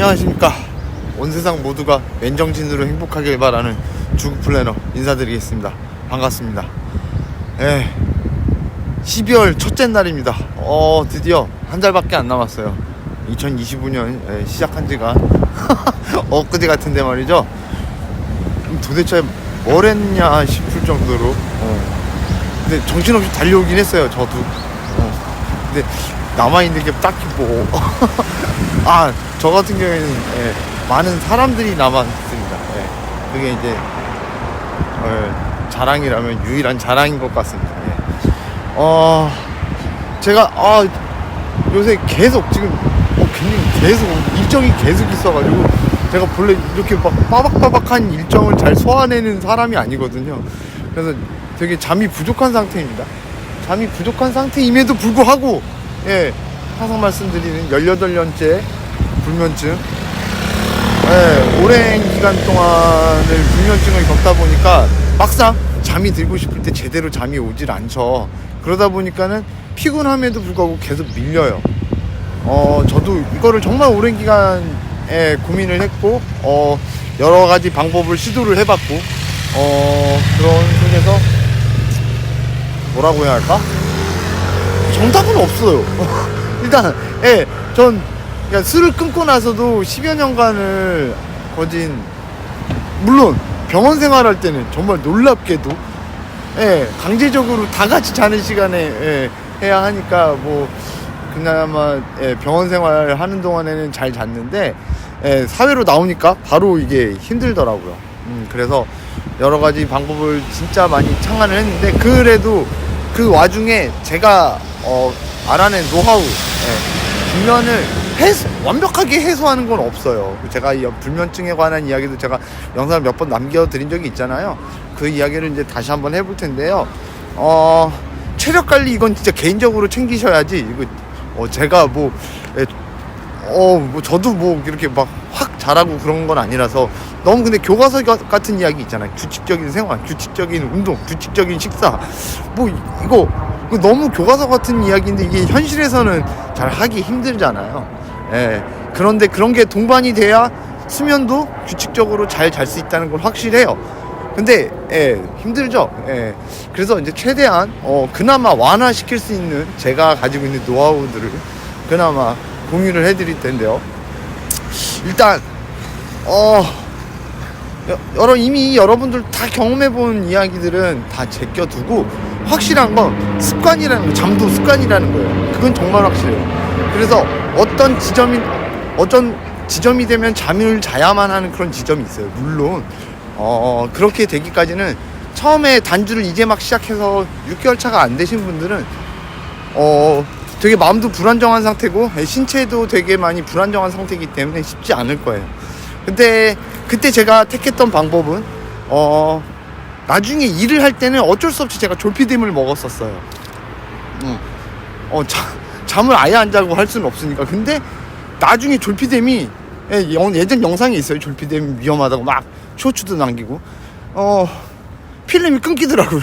안녕하십니까. 온 세상 모두가 맨정신으로 행복하길 바라는 주국 플래너 인사드리겠습니다. 반갑습니다. 예. 12월 첫째 날입니다. 어 드디어 한 달밖에 안 남았어요. 2025년 예, 시작한 지가 엊그제 같은데 말이죠. 음, 도대체 뭘 했냐 싶을 정도로 어. 근데 정신없이 달려오긴 했어요 저도. 어. 근데 남아있는 게 딱히 뭐 아, 저 같은 경우에는 예, 많은 사람들이 남았습니다. 예, 그게 이제 어, 자랑이라면 유일한 자랑인 것 같습니다. 예. 어, 제가 아, 요새 계속 지금 어, 굉장히 계속 일정이 계속 있어가지고 제가 본래 이렇게 막 빠박빠박한 일정을 잘 소화내는 사람이 아니거든요. 그래서 되게 잠이 부족한 상태입니다. 잠이 부족한 상태임에도 불구하고 예, 항상 말씀드리는 18년째 불면증. 예, 오랜 기간 동안을 불면증을 겪다 보니까 막상 잠이 들고 싶을 때 제대로 잠이 오질 않죠. 그러다 보니까는 피곤함에도 불구하고 계속 밀려요. 어 저도 이거를 정말 오랜 기간에 고민을 했고 어 여러 가지 방법을 시도를 해봤고 어 그런 속에서 뭐라고 해야 할까 정답은 없어요. 일단, 예, 전, 그러니까 술을 끊고 나서도 10여 년간을 거진, 물론 병원 생활할 때는 정말 놀랍게도, 예, 강제적으로 다 같이 자는 시간에, 예, 해야 하니까, 뭐, 그나마, 예, 병원 생활 하는 동안에는 잘 잤는데, 예, 사회로 나오니까 바로 이게 힘들더라고요. 음, 그래서 여러 가지 방법을 진짜 많이 창안을 했는데, 그래도 그 와중에 제가 어, 알아낸 노하우, 예, 불면을 해소, 완벽하게 해소하는 건 없어요. 제가 이 불면증에 관한 이야기도 제가 영상을 몇 번 남겨드린 적이 있잖아요. 그 이야기를 이제 다시 한번 해볼 텐데요. 어, 체력 관리 이건 진짜 개인적으로 챙기셔야지. 이거, 어, 제가 뭐, 예, 어, 뭐 저도 뭐 이렇게 막 확 잘하고 그런 건 아니라서 너무 근데 교과서 가- 같은 이야기 있잖아요. 규칙적인 생활, 규칙적인 운동, 규칙적인 식사. 뭐 이거 너무 교과서 같은 이야기인데 이게 현실에서는 잘 하기 힘들잖아요. 예. 그런데 그런 게 동반이 돼야 수면도 규칙적으로 잘 잘 수 있다는 건 확실해요. 근데 예, 힘들죠. 예. 그래서 이제 최대한 어 그나마 완화시킬 수 있는 제가 가지고 있는 노하우들을 그나마 공유를 해드릴 텐데요. 일단 어 여- 여러 이미 여러분들 다 경험해 본 이야기들은 다 제껴두고 확실한 건 습관이라는 거 잠도 습관이라는 거예요. 그건 정말 확실해요. 그래서 어떤 지점이 어떤 지점이 되면 잠을 자야만 하는 그런 지점이 있어요. 물론 어 그렇게 되기까지는 처음에 단주를 이제 막 시작해서 6개월 차가 안 되신 분들은 어 되게 마음도 불안정한 상태고 예, 신체도 되게 많이 불안정한 상태이기 때문에 쉽지 않을 거예요. 근데 그때 제가 택했던 방법은 어 나중에 일을 할 때는 어쩔 수 없이 제가 졸피뎀을 먹었었어요. 음. 어 자, 잠을 아예 안 자고 할 수는 없으니까. 근데 나중에 졸피뎀이 예, 영- 예전 영상에 있어요. 졸피뎀 위험하다고 막 쇼츠도 남기고 어 필름이 끊기더라고요.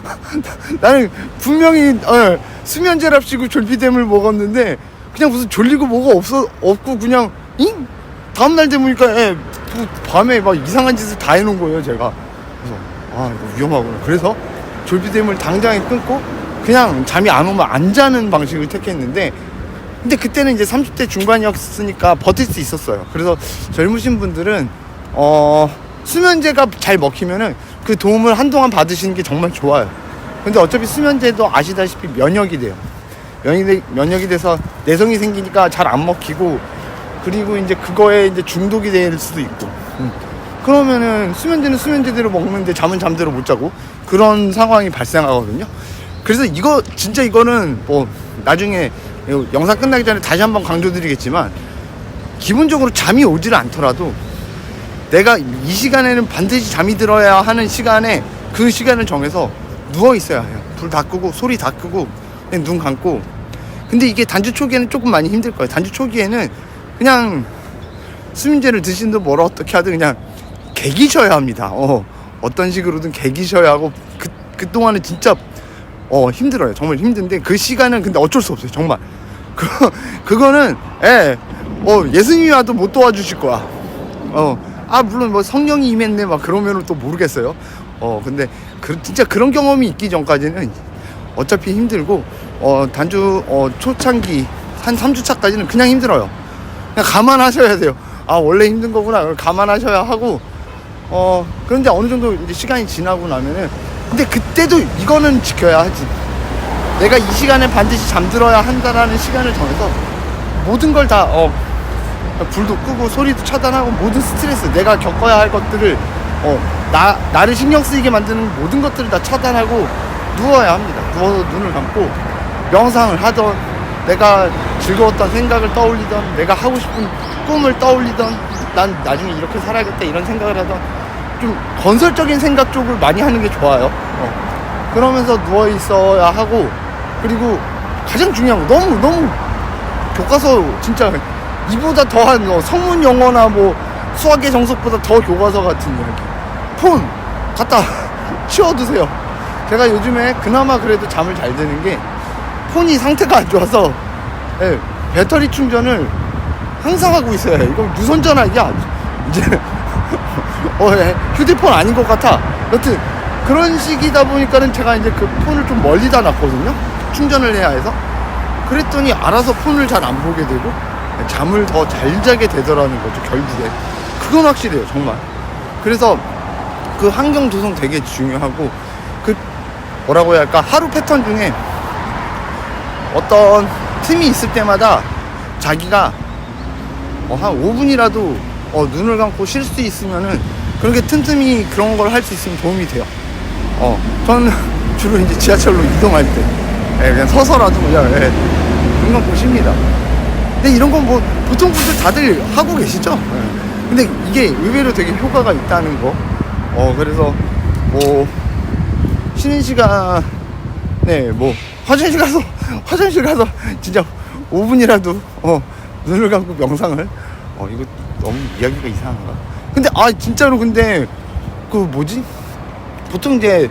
나는 분명히 어, 수면제랍시고 졸피뎀을 먹었는데 그냥 무슨 졸리고 뭐가 없어 없고 그냥 잉 다음날 되보니까 예, 그 밤에 막 이상한 짓을 다 해놓은 거예요 제가 그래서 아 이거 위험하구나. 그래서 졸피뎀을 당장에 끊고 그냥 잠이 안 오면 안 자는 방식을 택했는데 근데 그때는 이제 30대 중반이었으니까 버틸 수 있었어요. 그래서 젊으신 분들은 어 수면제가 잘 먹히면은 그 도움을 한동안 받으시는 게 정말 좋아요. 근데 어차피 수면제도 아시다시피 면역이 돼요. 면역이, 면역이 돼서 내성이 생기니까 잘 안 먹히고 그리고 이제 그거에 이제 중독이 될 수도 있고. 음. 그러면은 수면제는 수면제대로 먹는데 잠은 잠대로 못 자고 그런 상황이 발생하거든요 그래서 이거 진짜 이거는 뭐 나중에 이 영상 끝나기 전에 다시 한번 강조드리겠지만 기본적으로 잠이 오질 않더라도 내가 이 시간에는 반드시 잠이 들어야 하는 시간에 그 시간을 정해서 누워 있어야 해요. 불다 끄고 소리 다 끄고 그냥 눈 감고. 근데 이게 단주 초기에는 조금 많이 힘들 거예요. 단주 초기에는 그냥 수면제를 드신든 뭐라 어떻게 하든 그냥 개기셔야 합니다. 어, 어떤 식으로든 개기셔야 하고 그, 그 동안은 진짜 어, 힘들어요. 정말 힘든데 그 시간은 근데 어쩔 수 없어요. 정말. 그, 그거는 예, 어 예수님이 와도 못 도와주실 거야 어 아 물론 뭐 성령이 임했네 막 그러면은 또 모르겠어요 어 근데 그, 진짜 그런 경험이 있기 전까지는 어차피 힘들고 어 단주 어 초창기 한 3주차까지는 그냥 힘들어요 그냥 감안하셔야 돼요 아 원래 힘든 거구나 감안하셔야 하고 어 그런데 어느 정도 이제 시간이 지나고 나면은 근데 그때도 이거는 지켜야 하지. 내가 이 시간에 반드시 잠들어야 한다라는 시간을 정해서 모든 걸 다 어, 불도 끄고 소리도 차단하고 모든 스트레스 내가 겪어야 할 것들을 어, 나, 나를 신경 쓰이게 만드는 모든 것들을 다 차단하고 누워야 합니다. 누워서 눈을 감고 명상을 하던 내가 즐거웠던 생각을 떠올리던 내가 하고 싶은 꿈을 떠올리던 난 나중에 이렇게 살아야겠다 이런 생각을 하던 좀 건설적인 생각 쪽을 많이 하는 게 좋아요. 어. 그러면서 누워 있어야 하고 그리고 가장 중요한 거 너무 너무 교과서 진짜 이보다 더한 뭐 성문 영어나 뭐 수학의 정석보다 더 교과서 같은 이야기. 폰! 갖다 치워두세요. 제가 요즘에 그나마 그래도 잠을 잘 드는 게 폰이 상태가 안 좋아서 예, 배터리 충전을 항상 하고 있어요. 이거 무선 전화기 야 이제 어, 예, 휴대폰 아닌 것 같아. 여튼 그런 식이다 보니까는 제가 이제 그 폰을 좀 멀리다 놨거든요. 충전을 해야 해서. 그랬더니 알아서 폰을 잘 안 보게 되고 잠을 더 잘 자게 되더라는 거죠 결국에. 그건 확실해요 정말. 그래서 그 환경 조성 되게 중요하고 그 뭐라고 해야 할까? 하루 패턴 중에 어떤 틈이 있을 때마다 자기가 어, 한 5분이라도 어, 눈을 감고 쉴 수 있으면은 그렇게 틈틈이 그런 걸 할 수 있으면 도움이 돼요. 어, 저는 주로 이제 지하철로 이동할 때 예, 그냥 서서라도 그냥 예, 눈 감고 쉽니다. 근데 이런 건 뭐 보통 분들 다들 하고 계시죠? 예. 근데 이게 의외로 되게 효과가 있다는 거. 어, 그래서 뭐 쉬는 시간에 뭐 화장실 가서 화장실 가서 진짜 5분이라도 어, 눈을 감고 명상을 어 이거 너무 이야기가 이상한가? 근데 아 진짜로 근데 그 뭐지? 보통 이제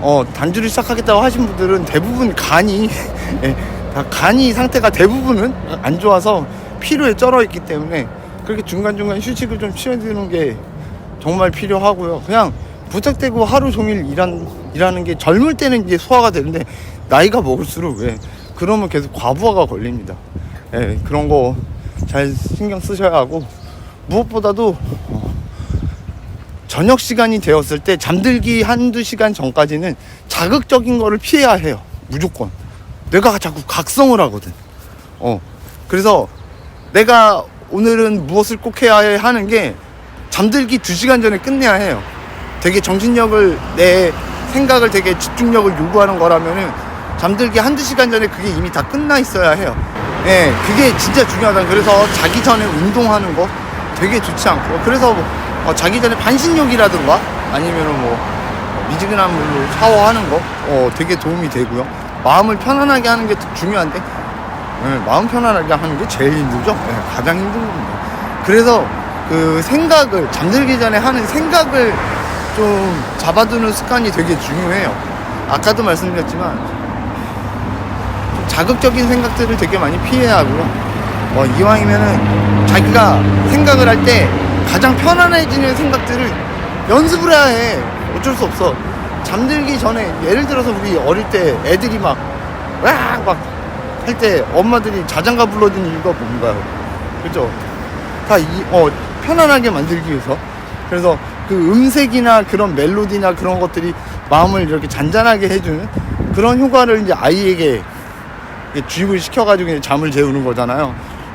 어 단주를 시작하겠다고 하신 분들은 대부분 간이 예, 다 간이 상태가 대부분은 안 좋아서 피로에 쩔어 있기 때문에 그렇게 중간중간 휴식을 좀 취해주는 게 정말 필요하고요. 그냥 부탁되고 하루 종일 일한, 일하는 게 젊을 때는 이제 소화가 되는데 나이가 먹을수록 왜 그러면 계속 과부하가 걸립니다. 예, 그런 거 잘 신경 쓰셔야 하고 무엇보다도 어, 저녁 시간이 되었을 때 잠들기 한두 시간 전까지는 자극적인 거를 피해야 해요. 무조건. 내가 자꾸 각성을 하거든. 어. 그래서 내가 오늘은 무엇을 꼭 해야 해 하는 게 잠들기 두 시간 전에 끝내야 해요. 되게 정신력을 내 생각을 되게 집중력을 요구하는 거라면은 잠들기 한두 시간 전에 그게 이미 다 끝나 있어야 해요. 예, 그게 진짜 중요하다. 그래서 자기 전에 운동하는 거 되게 좋지 않고 그래서 뭐, 어, 자기 전에 반신욕이라든가 아니면은 뭐 어, 미지근한 물로 샤워하는 거 어, 되게 도움이 되고요. 마음을 편안하게 하는 게 중요한데 예, 마음 편안하게 하는 게 제일 힘들죠. 예, 가장 힘든 겁니다. 그래서 그 생각을 잠들기 전에 하는 생각을 좀 잡아두는 습관이 되게 중요해요. 아까도 말씀드렸지만 좀 자극적인 생각들을 되게 많이 피해야 하고요. 어, 이왕이면은 자기가 생각을 할때 가장 편안해지는 생각들을 연습을 해야 해. 어쩔 수 없어. 잠들기 전에 예를 들어서 우리 어릴 때 애들이 막 와막 할 때 엄마들이 자장가 불러준 이유가 뭔가요? 그죠? 다 이, 어, 편안하게 만들기 위해서. 그래서 그 음색이나 그런 멜로디나 그런 것들이 마음을 이렇게 잔잔하게 해주는 그런 효과를 이제 아이에게 주입을 시켜가지고 이제 잠을 재우는 거잖아요.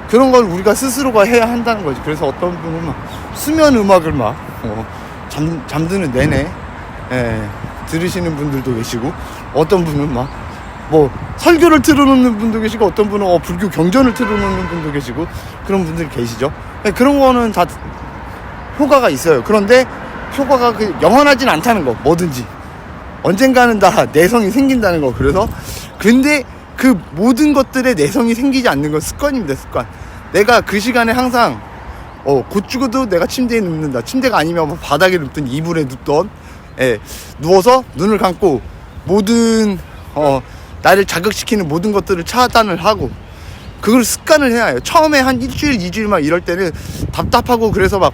그런 걸 우리가 스스로가 해야 한다는 거지. 그래서 어떤 분은 막 수면 음악을 막, 어, 잠, 잠드는 내내, 예, 들으시는 분들도 계시고, 어떤 분은 막, 뭐, 설교를 틀어놓는 분도 계시고, 어떤 분은 어, 불교 경전을 틀어놓는 분도 계시고, 그런 분들이 계시죠. 예, 그런 거는 다 효과가 있어요. 그런데 효과가 그 영원하진 않다는 거, 뭐든지. 언젠가는 다 내성이 생긴다는 거. 그래서, 근데 그 모든 것들에 내성이 생기지 않는 건 습관입니다, 습관. 내가 그 시간에 항상, 어, 곧 죽어도 내가 침대에 눕는다. 침대가 아니면 뭐 바닥에 눕든 이불에 눕던, 예, 누워서 눈을 감고 모든, 어, 나를 자극시키는 모든 것들을 차단을 하고, 그걸 습관을 해야 해요. 처음에 한 일주일, 이주일 막 이럴 때는 답답하고 그래서 막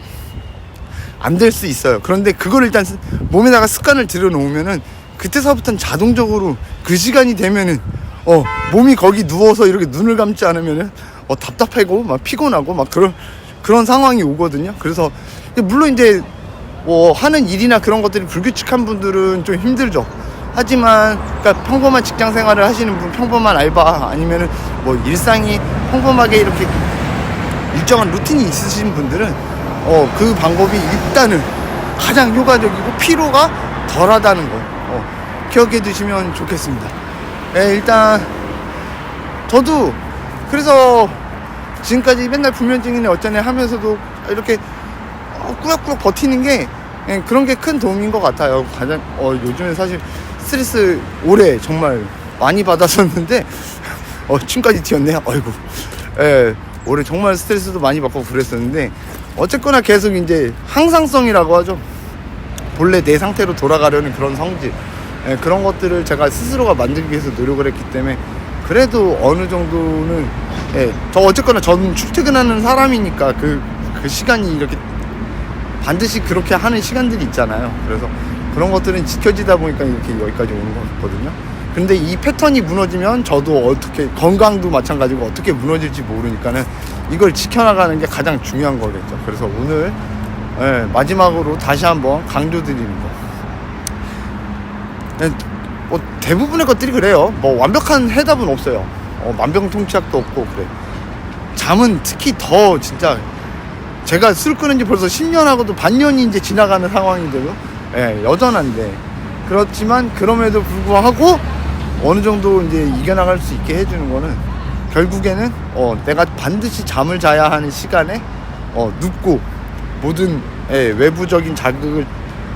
안 될 수 있어요. 그런데 그걸 일단 스- 몸에다가 습관을 들여놓으면은 그때서부터는 자동적으로 그 시간이 되면은 어 몸이 거기 누워서 이렇게 눈을 감지 않으면은 어 답답하고 막 피곤하고 막 그런 그런 상황이 오거든요. 그래서 물론 이제 뭐 하는 일이나 그런 것들이 불규칙한 분들은 좀 힘들죠. 하지만 그러니까 평범한 직장 생활을 하시는 분, 평범한 알바 아니면은 뭐 일상이 평범하게 이렇게 일정한 루틴이 있으신 분들은 어 그 방법이 일단은 가장 효과적이고 피로가 덜하다는 거 어, 기억해 두시면 좋겠습니다. 예, 일단 저도 그래서 지금까지 맨날 불면증이네 어쩌네 하면서도 이렇게 어, 꾸역꾸역 버티는 게 예, 그런 게 큰 도움인 것 같아요. 가장 어, 요즘에 사실 스트레스 올해 정말 많이 받았었는데 어, 춤까지 튀었네요. 어이구. 예, 올해 정말 스트레스도 많이 받고 그랬었는데 어쨌거나 계속 이제 항상성이라고 하죠. 본래 내 상태로 돌아가려는 그런 성질 예, 그런 것들을 제가 스스로가 만들기 위해서 노력을 했기 때문에 그래도 어느 정도는 예, 저 어쨌거나 저는 출퇴근하는 사람이니까 그, 그 시간이 이렇게 반드시 그렇게 하는 시간들이 있잖아요. 그래서 그런 것들은 지켜지다 보니까 이렇게 여기까지 오는 것 같거든요. 근데 이 패턴이 무너지면 저도 어떻게 건강도 마찬가지고 어떻게 무너질지 모르니까는 이걸 지켜나가는 게 가장 중요한 거겠죠. 그래서 오늘 예, 마지막으로 다시 한번 강조드리는 거. 예, 뭐 대부분의 것들이 그래요. 뭐 완벽한 해답은 없어요. 어, 만병통치약도 없고 그래. 잠은 특히 더 진짜 제가 술 끊은 지 벌써 10년하고도 반년이 이제 지나가는 상황인데도 예, 여전한데 그렇지만 그럼에도 불구하고 어느 정도 이제 이겨나갈 수 있게 해주는 거는 결국에는 어, 내가 반드시 잠을 자야 하는 시간에 어, 눕고 모든 예, 외부적인 자극을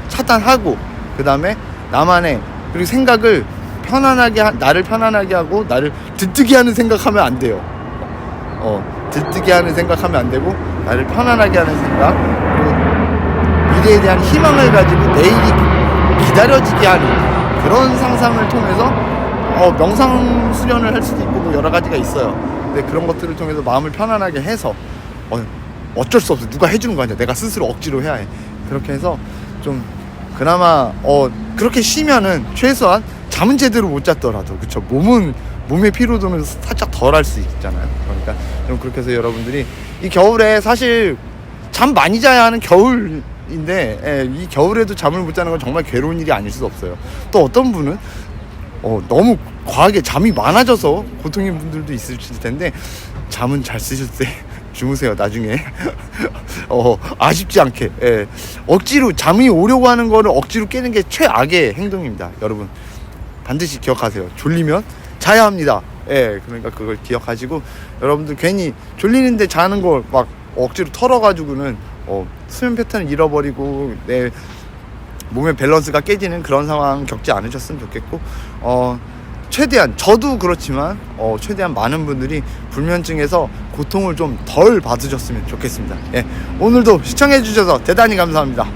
차단하고 그 다음에 나만의 그리고 생각을 편안하게 하- 나를 편안하게 하고 나를 들뜨게 하는 생각하면 안 돼요. 어, 들뜨게 하는 생각하면 안 되고 나를 편안하게 하는 생각 그리고 미래에 대한 희망을 가지고 내일이 기다려지게 하는 그런 상상을 통해서 어, 명상 수련을 할 수도 있고 뭐 여러 가지가 있어요. 근데 그런 것들을 통해서 마음을 편안하게 해서 어, 어쩔 수 없어 누가 해주는 거 아니야. 내가 스스로 억지로 해야 해. 그렇게 해서 좀 그나마 어 그렇게 쉬면은 최소한 잠은 제대로 못 잤더라도 그쵸 몸은 몸의 피로도는 살짝 덜 할 수 있잖아요. 그러니까 좀 그렇게 해서 여러분들이 이 겨울에 사실 잠 많이 자야 하는 겨울 인데 예, 이 겨울에도 잠을 못 자는 건 정말 괴로운 일이 아닐 수 없어요. 또 어떤 분은 어, 너무 과하게 잠이 많아져서 고통인 분들도 있을 텐데 잠은 잘 쓰실 때 주무세요 나중에. 어, 아쉽지 않게. 예. 억지로 잠이 오려고 하는 거를 억지로 깨는 게 최악의 행동입니다 여러분. 반드시 기억하세요. 졸리면 자야 합니다. 예 그러니까 그걸 기억하시고 여러분들 괜히 졸리는데 자는 걸 막 억지로 털어가지고는 어, 수면 패턴을 잃어버리고 내 몸의 밸런스가 깨지는 그런 상황 겪지 않으셨으면 좋겠고 어 최대한 저도 그렇지만 어 최대한 많은 분들이 불면증에서 고통을 좀 덜 받으셨으면 좋겠습니다. 예. 오늘도 시청해 주셔서 대단히 감사합니다.